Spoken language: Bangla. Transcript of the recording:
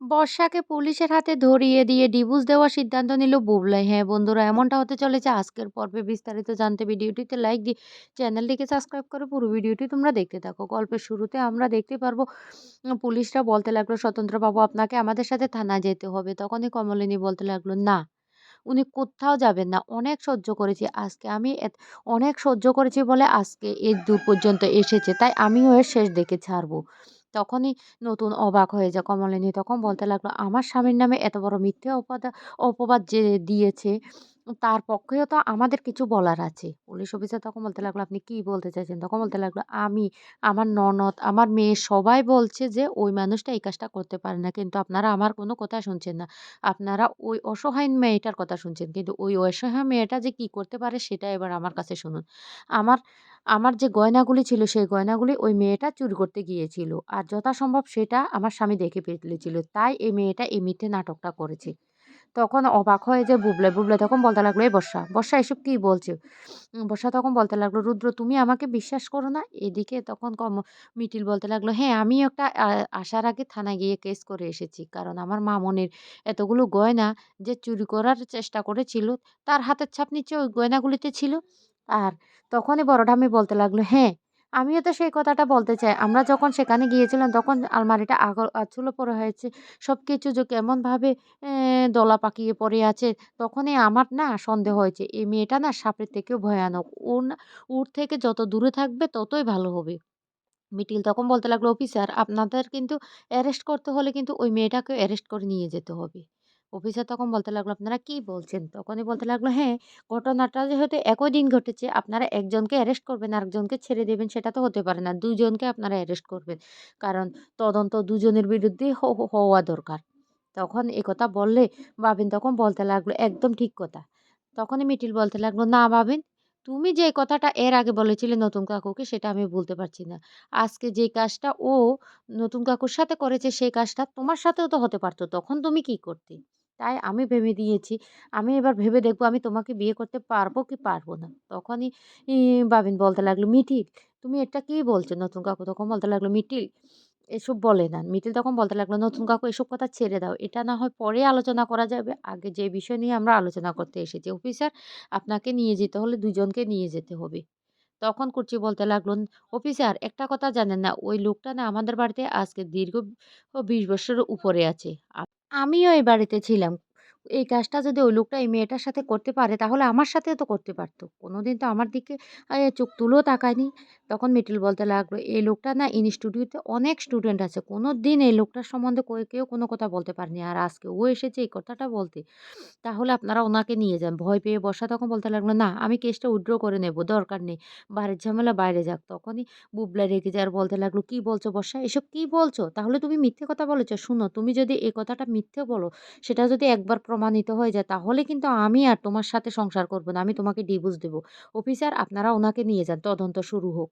বর্ষাকে পুলিশের হাতে ধরিয়ে দিয়ে ডিভোর্স দেওয়ার সিদ্ধান্ত নিল বুবলাই। হ্যাঁ বন্ধুরা, এমনটা হতে চলেছে আজকের পর্বে। বিস্তারিত জানতে ভিডিওটিতে লাইক দিয়ে চ্যানেলটিকে সাবস্ক্রাইব করে পুরো ভিডিওটি তোমরা দেখতে থাকো। গল্পের শুরুতে আমরা দেখতে পারব পুলিশরা বলতে লাগল, "স্বতন্ত্রবাবু আপনাকে আমাদের সাথে থানায় যেতে হবে।" তখনই কমলিনী বলতে লাগল, "না, উনি কোত্থাও যাবেন না। অনেক সহ্য করেছি আজকে আমি অনেক সহ্য করেছি বলে আজকে এই দূর পর্যন্ত এসেছে। তাই আমিও এর শেষ দেখে ছাড়বো।" তখনই নতুন অবাক হয়ে যায় কমলিনী তখন বলতে লাগল, "আমার স্বামীর নামে এত বড় মিথ্যে অপবাদ অপবাদ যে দিয়েছে, তার পক্ষেও তো আমাদের কিছু বলার আছে।" পুলিশ অফিসার তখন বলতে লাগল, "আপনি কি বলতে চাইছেন?" তখন বলতে লাগল, "আমি, আমার ননদ, আমার মেয়ে সবাই বলছে যে ওই মানুষটা এই কাজটা করতে পারে না। কিন্তু আপনারা আমার কোনো কথা শুনছেন না। আপনারা ওই অসহায় মেয়েটার কথা শুনছেন। কিন্তু ওই অসহায় মেয়েটা যে কি করতে পারে সেটা এবার আমার কাছে শুনুন। আমার আমার যে গয়নাগুলি ছিল সেই গয়নাগুলি ওই মেয়েটা চুরি করতে গিয়েছিল। আর যথাসম্ভব সেটা আমার স্বামী দেখে ফেলেছিল। তাই এই মেয়েটা এই মিথ্যে নাটকটা করেছে।" তখন অবাক হয়ে যে বুবলাই। বুবলাই তখন বলতে লাগল, "এই বর্ষা, বর্ষা এসব কি বলছো?" বর্ষা তখন বলতে লাগল, "রুদ্র তুমি আমাকে বিশ্বাস করো না?" এদিকে তখন কম মিটিল বলতে লাগল, "হ্যাঁ, আমি একটা আসার আগে থানায় গিয়ে কেস করে এসেছি। কারণ আমার মামুনির এতগুলো গয়না যে চুরি করার চেষ্টা করেছিল, তার হাতের ছাপ নিশ্চয়ই ওই গয়নাগুলিতে ছিল।" আর তখনই বড় ঠাম্মি বলতে লাগল, "হ্যাঁ, আমিও তো সেই কথাটা বলতে চাই। আমরা যখন সেখানে গিয়েছিলাম তখন আলমারিটা আগ আছুড়ে পড়া হয়েছে। সব কিছু যে কেমনভাবে দলা পাকিয়ে পড়ে আছে, তখনই আমার না সন্দেহ হয়েছে এই মেয়েটা না সাপের থেকেও ভয়ানক। ও না ওর থেকে যত দূরে থাকবে ততই ভালো হবে।" মিটিল তখন বলতে লাগল, "অফিসার আপনাদের কিন্তু অ্যারেস্ট করতে হলে কিন্তু ওই মেয়েটাকেও অ্যারেস্ট করে নিয়ে যেতে হবে।" অফিসার তখন বলতে লাগল, "আপনারা কি বলছেন?" তখনই বলতে লাগল, "হ্যাঁ, ঘটনাটা যেহেতু একই দিন ঘটেছে, আপনারা একজনকে অ্যারেস্ট করবেন, আরেকজনকে ছেড়ে দেবেন সেটা তো হতে পারে না। দুজনকে আপনারা অ্যারেস্ট করবেন। কারণ তদন্ত দুজনের বিরুদ্ধে হওয়া দরকার।" তখন একথা বললে বাবিন তখন বলতে লাগল, "একদম ঠিক কথা।" তখনই মিটিল বলতে লাগল, "না বাবিন, তুমি যে কথাটা এর আগে বলেছিলে নতুন কাকুকে সেটা আমি বলতে পারছি না। আজকে যে কাজটা ও নতুন কাকুর সাথে করেছে সেই কাজটা তোমার সাথেও তো হতে পারতো তখন তুমি কি করতে? তাই আমি ভেবে দিয়েছি, আমি এবার ভেবে দেখব আমি তোমাকে বিয়ে করতে পারব কি পারব না।" তখনই বাবিন বলতে লাগল, "মিটিল, তুমি এটা কি বলছো?" নতুন কাকু তখন বলতে লাগল, "মিটিল, এসব বলে না।" মিটিল তখন বলতে লাগল, "নতুন কাকু এসব কথা ছেড়ে দাও। এটা না হয় পরে আলোচনা করা যাবে। আগে যে বিষয় নিয়ে আমরা আলোচনা করতে এসেছি। অফিসার আপনাকে নিয়ে যেতে হলে দুজনকে নিয়ে যেতে হবে।" তখন কুর্চি বলতে লাগল, "অফিসার একটা কথা জানেন না, ওই লোকটা না আমাদের বাড়িতে আজকে দীর্ঘ ২০ বছরের উপরে আছে। আমিও এই বাড়িতে ছিলাম। এই কাজটা যদি ওই লোকটা এই মেয়েটার সাথে করতে পারে তাহলে আমার সাথেও তো করতে পারত। কোনোদিন তো আমার দিকে চোখ তুলেও তাকায়নি।" তখন মিটিল বলতে লাগল, "এই লোকটা না ইনস্টিটিউটে অনেক স্টুডেন্ট আছে। কোনো দিন এই লোকটার সম্বন্ধে কেউ কোনো কথা বলতে পারেনি। আর আজকে ও এসেছে এই কথাটা বলতে। তাহলে আপনারা ওনাকে নিয়ে যান।" ভয় পেয়ে বর্ষা তখন বলতে লাগল, "না, আমি কেসটা উইথড্র করে নেব। দরকার নেই। বাড়ির ঝামেলা বাইরে যাক।" তখনই বুবলা রেগে যায় আর বলতে লাগল, "কি বলছো বর্ষা? এসব কি বলছো? তাহলে তুমি মিথ্যে কথা বলেছ। শুনো, তুমি যদি এই কথাটা মিথ্যে বলো, সেটা যদি একবার প্রমাণিত হয়ে যায়, তাহলে কিন্তু আমি আর তোমার সাথে সংসার করব না। আমি তোমাকে ডিভোর্স দেবো অফিসার আপনারা ওনাকে নিয়ে যান। তদন্ত শুরু হোক।"